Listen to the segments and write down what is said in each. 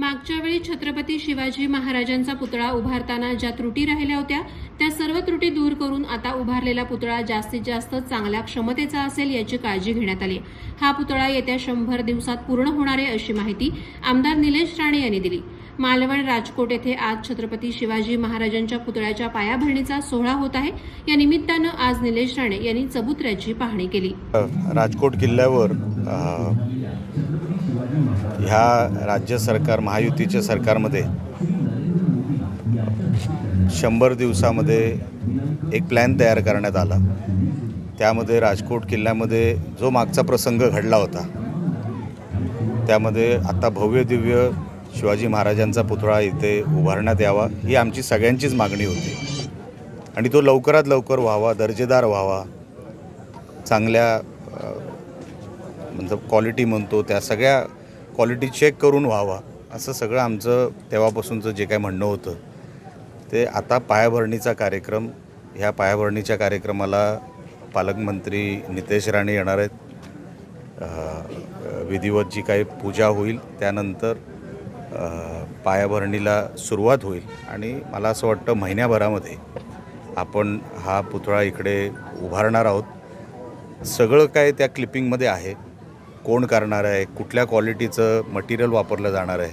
मागच्या वेळी छत्रपती शिवाजी महाराजांचा पुतळा उभारताना ज्या त्रुटी राहिल्या होत्या त्या सर्व त्रुटी दूर करून आता उभारलेला पुतळा जास्तीत जास्त चांगल्या क्षमतेचा असेल याची काळजी घेण्यात आली. हा पुतळा येत्या शंभर दिवसात पूर्ण होणार आहे अशी माहिती आमदार निलेश राणे यांनी दिली. मालवण राजकोट येथे आज छत्रपती शिवाजी महाराजांच्या पुतळ्याच्या पायाभरणीचा सोहळा होत आहे. या निमित्तानं आज निलेश राणे यांनी चबुतऱ्याची पाहणी केली. राजकोट किल्ल्यावर ह्या राज्य सरकार महायुतीच्या सरकारमध्ये शंभर दिवसामध्ये एक प्लॅन तयार करण्यात आला. त्यामध्ये राजकोट किल्ल्यामध्ये जो मागचा प्रसंग घडला होता त्यामध्ये आता भव्य दिव्य शिवाजी महाराजांचा पुतळा इथे उभारण्यात यावा ही आमची सगळ्यांचीच मागणी होती. आणि तो लवकरात लवकर व्हावा दर्जेदार व्हावा चांगल्या म्हणजे क्वालिटी म्हणतो त्या सगळ्या क्वालिटी चेक करून व्हावा असं सगळं आमचं तेव्हापासूनचं जे काय म्हणणं होतं. ते आता पायाभरणीचा कार्यक्रम ह्या पायाभरणीच्या कार्यक्रमाला पालकमंत्री नितेश राणे येणार आहेत. विधिवत जी काही पूजा होईल त्यानंतर पायाभरणीला सुरुवात होईल. आणि मला असं वाटतं महिन्याभरामध्ये आपण हा पुतळा इकडे उभारणार आहोत. सगळं काय त्या क्लिपिंगमध्ये आहे. कोण करणार आहे? कुठल्या क्वालिटीचं मटेरियल वापरलं जाणार आहे?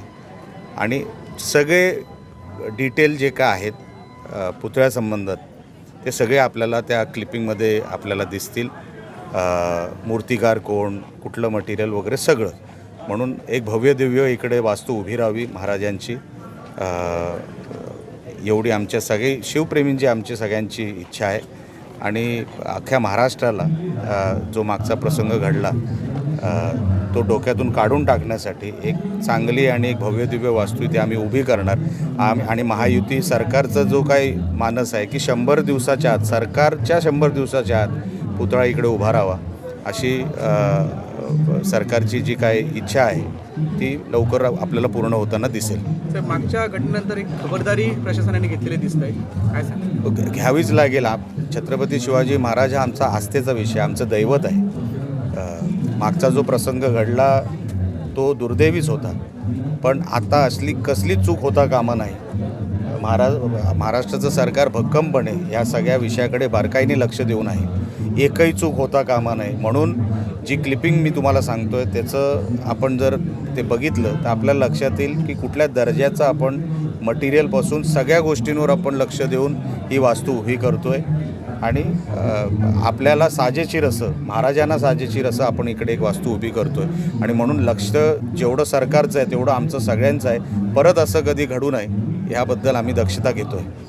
आणि सगळे डिटेल जे काय आहेत पुतळ्यासंबंधात ते सगळे आपल्याला त्या क्लिपिंगमध्ये आपल्याला दिसतील. मूर्तिकार कोण कुठलं मटेरियल वगैरे सगळं. म्हणून एक भव्य दिव्य इकडे वास्तू उभी राहावी महाराजांची. एवढी आमच्या सगळी शिवप्रेमींची आमची सगळ्यांची इच्छा आहे. आणि अख्ख्या महाराष्ट्राला जो मागचा प्रसंग घडला तो डोक्यातून काढून टाकण्यासाठी एक चांगली आणि एक भव्य दिव्य वास्तू इथे आम्ही उभी करणार. आम आणि महायुती सरकारचा जो काही मानस आहे की शंभर दिवसाच्या आत सरकारच्या शंभर दिवसाच्या आत पुतळा इकडे उभा राहावा अशी सरकारची जी काही इच्छा आहे ती लवकर आपल्याला पूर्ण होताना दिसेल. मागच्या घटनेनंतर एक खबरदारी प्रशासनाने घेतलेली दिसत आहे. काय घ्यावीच लागेल. आप छत्रपती शिवाजी महाराज हा आमचा आस्थेचा विषय आमचं दैवत आहे. मागचा जो प्रसंग घडला तो दुर्दैवीच होता. पण आता असली कसली चूक होता कामा नाही. महारा महाराष्ट्राचं सरकार भक्कमपणे या सगळ्या विषयाकडे बारकाईने लक्ष देऊन आहे. एकही चूक होता कामा नाही. म्हणून जी क्लिपिंग मी तुम्हाला सांगतो आहे त्याचं आपण जर ते बघितलं तर आपल्याला लक्षात येईल की कुठल्या दर्जाचं आपण मटेरियलपासून सगळ्या गोष्टींवर आपण लक्ष देऊन ही वास्तू उभी करतो आहे आणि आपल्याला साजेशीर असं महाराजांना साजेशीर असं आपण इकडे एक वास्तू उभी करतो आहे आणि म्हणून लक्ष जेवढं सरकारचं आहे तेवढं आमचं सगळ्यांचं आहे. परत असं कधी घडू नये ह्याबद्दल आम्ही दक्षता घेतो आहे